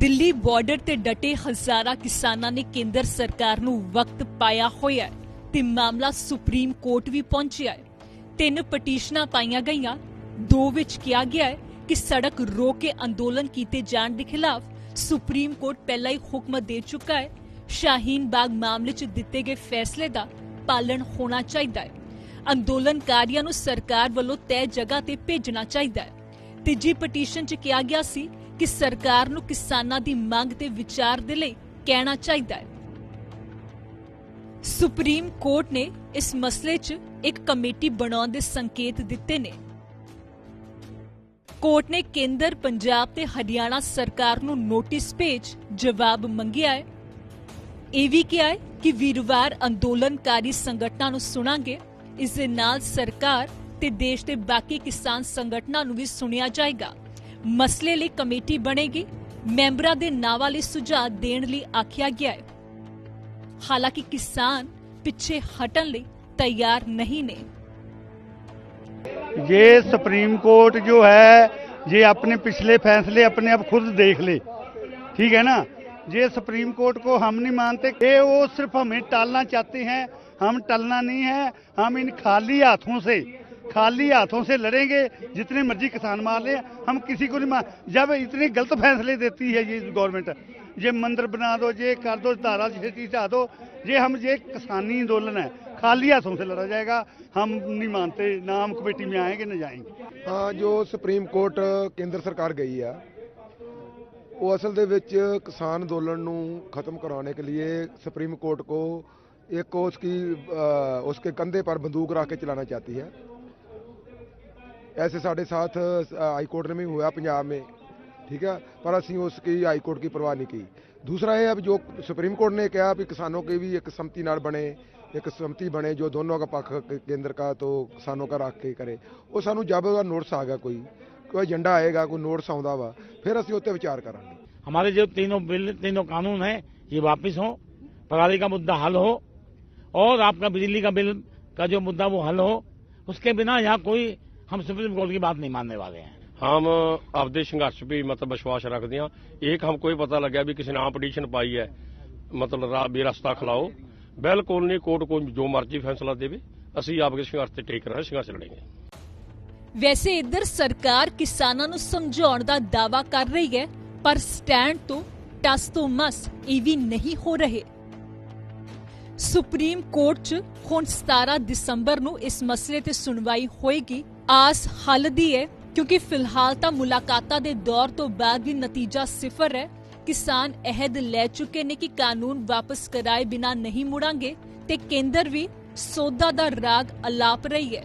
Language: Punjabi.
ਦਿੱਲੀ ਬਾਰਡਰ ਤੇ ਡਟੇ ਹਜ਼ਾਰਾਂ ਕਿਸਾਨਾਂ ਨੇ ਕੇਂਦਰ ਸਰਕਾਰ ਨੂੰ ਵਕਤ ਪਾਇਆ ਹੋਇਆ ਹੈ ਤੇ ਮਾਮਲਾ ਸੁਪਰੀਮ ਕੋਰਟ ਵੀ ਪਹੁੰਚਿਆ ਹੈ। ਤਿੰਨ ਪਟੀਸ਼ਨਾਂ ਪਾਈਆਂ ਗਈਆਂ। ਦੋ ਵਿੱਚ ਕਿਹਾ ਗਿਆ ਹੈ ਕਿ ਸੜਕ ਰੋਕ ਕੇ ਅੰਦੋਲਨ ਕੀਤੇ ਜਾਣ ਦੇ ਖਿਲਾਫ ਸੁਪਰੀਮ ਕੋਰਟ ਪਹਿਲਾਂ ਹੀ ਹੁਕਮ ਦੇ ਚੁੱਕਾ ਹੈ। ਸ਼ਾਹੀਨ ਬਾਗ ਮਾਮਲੇ 'ਚ ਦਿੱਤੇ ਗਏ ਫੈਸਲੇ ਦਾ ਪਾਲਣ ਹੋਣਾ ਚਾਹੀਦਾ ਹੈ। ਅੰਦੋਲਨਕਾਰੀਆਂ ਨੂੰ ਸਰਕਾਰ ਵੱਲੋਂ ਤੈਅ ਜਗ੍ਹਾ ਤੇ ਭੇਜਣਾ ਚਾਹੀਦਾ ਹੈ। ਤੀਜੀ ਪਟੀਸ਼ਨ 'ਚ ਕਿਹਾ ਗਿਆ ਸੀ ਕਿ ਸਰਕਾਰ ਨੂੰ ਕਿਸਾਨਾਂ ਦੀ ਮੰਗ ਤੇ ਵਿਚਾਰ ਦੇ ਲਈ ਕਹਿਣਾ ਚਾਹੀਦਾ ਹੈ। ਸੁਪਰੀਮ ਕੋਰਟ ਨੇ ਇਸ ਮਸਲੇ 'ਚ ਇੱਕ ਕਮੇਟੀ ਬਣਾਉਣ ਦੇ ਸੰਕੇਤ ਦਿੱਤੇ ਨੇ। ਕੋਰਟ ਨੇ ਕੇਂਦਰ ਪੰਜਾਬ ਤੇ ਹਰਿਆਣਾ ਸਰਕਾਰ ਨੂੰ ਨੋਟਿਸ ਭੇਜ ਜਵਾਬ ਮੰਗਿਆ ਹੈ। ਇਹ ਵੀ ਕਿਹਾ ਹੈ ਕਿ ਵੀਰਵਾਰ ਅੰਦੋਲਨਕਾਰੀ ਸੰਗਠਨਾਂ ਨੂੰ ਸੁਣਾਂਗੇ। ਇਸ ਦੇ ਨਾਲ ਸਰਕਾਰ ਤੇ ਦੇਸ਼ ਦੇ ਬਾਕੀ ਕਿਸਾਨ ਸੰਗਠਨਾਂ ਨੂੰ ਵੀ ਸੁਣਿਆ ਜਾਏਗਾ। ਮਸਲੇ ਲਈ ਕਮੇਟੀ ਬਣੇਗੀ ਮੈਂਬਰਾਂ ਦੇ ਨਾਵਾਂ ਲਈ ਸੁਝਾਅ ਦੇਣ ਲਈ ਆਖਿਆ ਗਿਆ ਹੈ ਹਾਲਾਂਕਿ ਕਿਸਾਨ ਪਿੱਛੇ ਹਟਣ ਲਈ ਤਿਆਰ ਨਹੀਂ ਨੇ ये सुप्रीम कोर्ट जो है ये अपने पिछले फैसले अपने आप खुद देख ले ठीक है ना ये सुप्रीम कोर्ट को हम नहीं मानते ये वो सिर्फ हमें टालना चाहते हैं हम टलना नहीं है हम इन खाली हाथों से खाली हाथों से लड़ेंगे जितने मर्जी किसान मार ले हम किसी को नहीं मार जब इतने गलत फैसले देती है ये गवर्नमेंट ये मंदिर बना दो ये कर दो धारा छेती हटा दो ये हम ये किसानी आंदोलन है खाली हाथों से लड़ा जाएगा हम नहीं मानते ना हम कमेटी में आएंगे न जाएंगे ਹਾਂ ਜੋ ਸੁਪਰੀਮ ਕੋਰਟ ਕੇਂਦਰ ਸਰਕਾਰ ਗਈ ਆ ਉਹ ਅਸਲ ਦੇ ਵਿੱਚ ਕਿਸਾਨ ਅੰਦੋਲਨ ਨੂੰ ਖਤਮ कराने के लिए सुप्रीम कोर्ट को एक को उसकी अ, उसके कंधे पर बंदूक रख के चलाना चाहती है ऐसे साढ़े साथ हाई कोर्ट में भी हुआ पंजाब में ठीक है पर ਅਸੀਂ उसकी हाई कोर्ट की परवाह नहीं की दूसरा ये अब जो सुप्रीम कोर्ट ने कहा कि किसानों की भी एक सम्मति नाड़ बने एक सम्मति बने जो दोनों का पक्ष केंद्र का तो किसानों का रख के करे ਉਹ ਸਾਨੂੰ ਜਬ ਉਹਦਾ ਨੋਟਿਸ ਆ ਗਿਆ ਕੋਈ ਕੋਈ ਏਜੰਡਾ ਆਏਗਾ ਕੋਈ ਨੋਟਿਸ ਆਉਂਦਾ ਵਾ ਫਿਰ ਅਸੀਂ ਉੱਤੇ ਵਿਚਾਰ ਕਰਾਂਗੇ हमारे जो तीनों बिल तीनों कानून हैं ये वापस हो पराली का मुद्दा हल हो और आपका बिजली का बिल का जो मुद्दा वो हल हो उसके बिना यहाँ कोई हम सुप्रीम कोर्ट की बात नहीं मानने वाले हैं। हम आपदे संघर्ष पे मतलब विश्वास रखते हैं। एक हमको ये पता लगा भी किसी ने आम पटिशन पाई है। मतलब भी रास्ता खिलाओ। ਬਿਲਕੁਲ ਨਹੀਂ ਕੋਰਟ ਕੋਈ ਜੋ ਮਰਜ਼ੀ ਫੈਸਲਾ ਦੇਵੇ ਅਸੀਂ ਆਪਕੇ ਸੰਘਰਸ਼ ਤੇ ਟੇਕ ਰਹੇ ਸੰਘਰਸ਼ ਲੜਾਂਗੇ ਵੈਸੇ ਇਧਰ ਸਰਕਾਰ ਕਿਸਾਨਾਂ ਨੂੰ ਸਮਝਾਉਣ ਦਾ ਦਾਵਾ ਕਰ ਰਹੀ ਹੈ ਪਰ ਸਟੈਂਡ ਤੋਂ ਟਸ ਤੋਂ ਮਸ ਇਹ ਵੀ ਨਹੀਂ ਹੋ ਰਹੇ ਸੁਪਰੀਮ ਕੋਰਟ 'ਚ ਹੁਣ 17 ਦਸੰਬਰ ਨੂੰ ਇਸ ਮਸਲੇ ਤੇ ਸੁਣਵਾਈ ਹੋਏਗੀ ਆਸ ਹੱਲ ਦੀ ਹੈ, ਕਿਉਂਕਿ ਫਿਲਹਾਲ ਤਾਂ ਮੁਲਾਕਾਤਾਂ ਦੇ ਦੌਰ ਤੋਂ ਬਾਅਦ ਵੀ ਨਤੀਜਾ ਸਿਫਰ ਹੈ। ਕਿਸਾਨ ਅਹਿਦ ਲੈ ਚੁੱਕੇ ਨੇ ਕਿ ਕਾਨੂੰਨ ਵਾਪਸ ਕਰਾਏ ਬਿਨਾ ਨਹੀਂ ਮੁੜਾਂਗੇ ਤੇ ਕੇਂਦਰ ਵੀ ਸੋਧਾ ਦਾ ਰਾਗ ਅਲਾਪ ਰਹੀ ਹੈ।